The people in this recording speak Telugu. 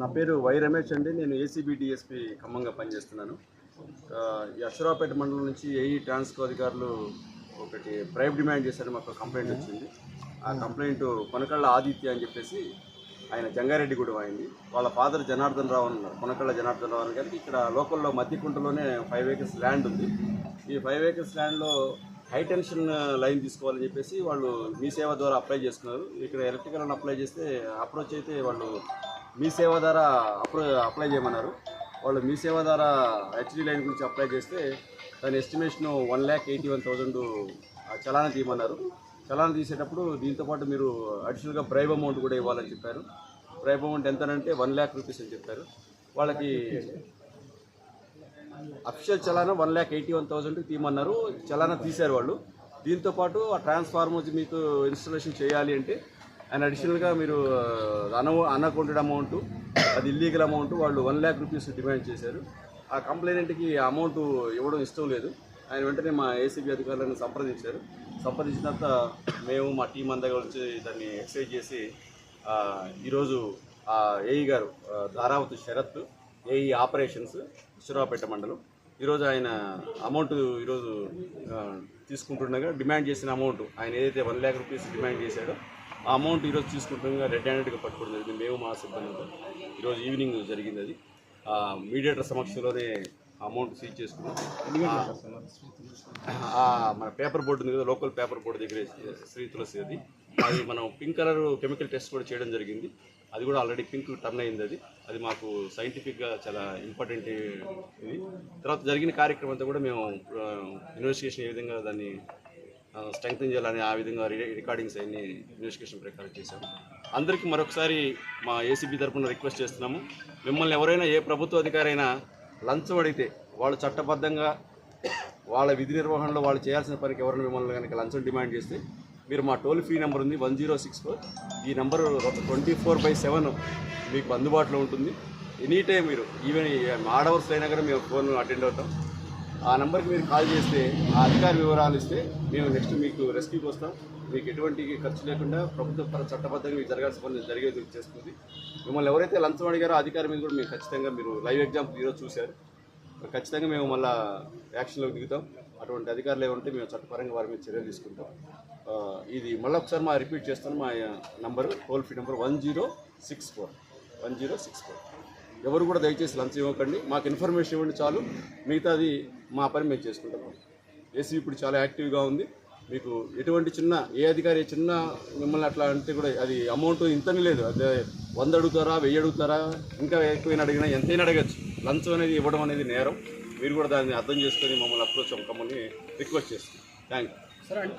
నా పేరు వై రమేష్ అండి. నేను ఏసీబీ డిఎస్పి ఖమ్మంగా పనిచేస్తున్నాను. యశ్వరాపేట మండలం నుంచి ఏఈ ట్రాన్స్కో అధికారులు ఒకటి ప్రైవ్ డిమాండ్ చేశారు. మాకు కంప్లైంట్ వచ్చింది. ఆ కంప్లైంట్ కొనకళ్ళ ఆదిత్య అని చెప్పేసి ఆయన జంగారెడ్డి జంగారెడ్డిగూడెం అయింది వాళ్ళ ఫాదర్ జనార్దన్ రావు అన్నారు. ఉన్నారు కొనకళ్ళ జనార్దన్ రావు అని గారికి ఇక్కడ లోకల్లో మధ్యకుంటలోనే ఫైవ్ ఏకర్స్ ల్యాండ్ ఉంది. ఈ ఫైవ్ ఏకర్స్ ల్యాండ్లో హై టెన్షన్ లైన్ తీసుకోవాలని చెప్పేసి వాళ్ళు మీ సేవ ద్వారా అప్లై చేసుకున్నారు. ఇక్కడ ఎలక్ట్రికల్ అప్లై చేస్తే అప్రోచ్ అయితే వాళ్ళు మీ సేవ ద్వారా అప్రో అప్లై చేయమన్నారు. వాళ్ళు మీ సేవ ద్వారా హెచ్డి లైన్ గురించి అప్లై చేస్తే దాని estimation one lakh eighty one thousand చలానా తీయమన్నారు. చలానా తీసేటప్పుడు దీంతో పాటు మీరు అడిషనల్గా బ్రైబ్ అమౌంట్ కూడా ఇవ్వాలని చెప్పారు. బ్రైబ్ అమౌంట్ ఎంతనంటే వన్ ల్యాక్ రూపీస్ అని చెప్పారు. వాళ్ళకి official చలానా one lakh eighty one thousand తీయమన్నారు. చలానా తీశారు వాళ్ళు. దీంతో పాటు ఆ ట్రాన్స్ఫార్మర్స్ మీకు ఇన్స్టాలేషన్ చేయాలి అంటే అండ్ అడిషనల్గా మీరు అన అనకౌంటెడ్ అమౌంట్ అది ఇల్లీగల్ అమౌంట్ వాళ్ళు వన్ ల్యాక్ రూపీస్ డిమాండ్ చేశారు. ఆ కంప్లైనెంట్కి ఆ అమౌంట్ ఇవ్వడం ఇష్టం లేదు. ఆయన వెంటనే మా ఏసీబీ అధికారులను సంప్రదించారు. సంప్రదించిన తర్వాత మేము మా టీం అంతా వచ్చి దాన్ని ఎక్సైజ్ చేసి ఈరోజు ఆ ఏఈ గారు ధారావతి శరత్ ఏఈ ఆపరేషన్స్ ఇసురాపేట మండలం. ఈరోజు ఆయన అమౌంట్ ఈరోజు తీసుకుంటుండగా డిమాండ్ చేసిన అమౌంట్ ఆయన ఏదైతే వన్ ల్యాక్ రూపీస్ డిమాండ్ చేశాడో ఆ అమౌంట్ ఈరోజు తీసుకుంటుండగా రెడ్ హ్యాండెడ్గా పట్టుకోవడం జరిగింది. మేము మా సిబ్బందితో ఈరోజు ఈవినింగ్ జరిగింది అది. ఆ, మీడియేటర్ సమక్షంలోనే అమౌంట్ సీజ్ చేసుకున్నాం. ఆ, మన పేపర్ బోర్డు ఉంది కదా లోకల్ పేపర్ బోర్డు దగ్గర శ్రీ తులసి అది. అది మనం పింక్ కలర్ కెమికల్ టెస్ట్ కూడా చేయడం జరిగింది. అది కూడా ఆల్రెడీ పింక్ టర్న్ అయింది అది. అది మాకు సైంటిఫిక్గా చాలా ఇంపార్టెంట్ ఇది. తర్వాత జరిగిన కార్యక్రమం అంతా కూడా మేము ఇన్వెస్టిగేషన్ ఏ విధంగా దాన్ని స్ట్రెంగ్తన్ చేయాలని ఆ విధంగా రి- రికార్డింగ్స్ అన్ని ఇన్వెస్టిగేషన్ ప్రకారం చేశాము అందరికీ మరొకసారి మా ఏసీబీ తరఫున రిక్వెస్ట్ చేస్తున్నాము. మిమ్మల్ని ఎవరైనా ఏ ప్రభుత్వ అధికారైనా లంచం అడిగితే వాళ్ళు చట్టబద్ధంగా వాళ్ళ విధి నిర్వహణలో వాళ్ళు చేయాల్సిన పనికి ఎవరైనా మిమ్మల్ని కనుక లంచం డిమాండ్ చేస్తే మీరు మా టోల్ ఫ్రీ నెంబర్ ఉంది వన్ జీరో సిక్స్ ఫోర్. ఈ number twenty four by seven మీకు అందుబాటులో ఉంటుంది. ఎనీ టైం మీరు ఈవెన్ ఆడ్ అవర్స్ అయినా కూడా మేము ఫోన్ అటెండ్ అవుతాం. ఆ నెంబర్కి మీరు కాల్ చేస్తే ఆ అధికారి వివరాలు ఇస్తే మేము నెక్స్ట్ మీకు రెస్క్యూకి వస్తాం. మీకు ఎటువంటి ఖర్చు లేకుండా ప్రభుత్వ పర చట్టబద్ధంగా మీకు జరగాల్సిన పని జరిగేది చేస్తుంది. మిమ్మల్ని ఎవరైతే లంచం అడిగారో అధికారి మీద కూడా మేము ఖచ్చితంగా మీరు లైవ్ ఎగ్జాంపుల్ ఈరోజు చూశారు. ఖచ్చితంగా మేము మళ్ళా యాక్షన్లోకి దిగుతాం. అటువంటి అధికారులు ఏమంటే మేము చట్టపరంగా వారి మీద చర్యలు తీసుకుంటాం. ఇది మళ్ళీ ఒకసారి మా రిపీట్ చేస్తాను. మా number toll free number one zero six four. One zero six four. ఎవరు కూడా దయచేసి లంచం ఇవ్వకండి. మాకు ఇన్ఫర్మేషన్ ఇవ్వండి చాలు. మిగతాది మా పని మేము చేసుకుంటాం. ఏసీ ఇప్పుడు చాలా యాక్టివ్గా ఉంది. మీకు ఎటువంటి చిన్న ఏ అధికారి చిన్న మిమ్మల్ని అట్లా అంటే కూడా అది అమౌంట్ ఇంతని లేదు. అదే వంద అడుగుతారా వెయ్యి అడుగుతారా ఇంకా ఎక్కువైనా అడిగినా ఎంతైనా అడగచ్చు. లంచం అనేది ఇవ్వడం అనేది నేరం. మీరు కూడా దాన్ని అర్థం చేసుకొని మమ్మల్ని అప్రోచ్ అవ్వకమని రిక్వెస్ట్ చేస్తున్నాం. Thank you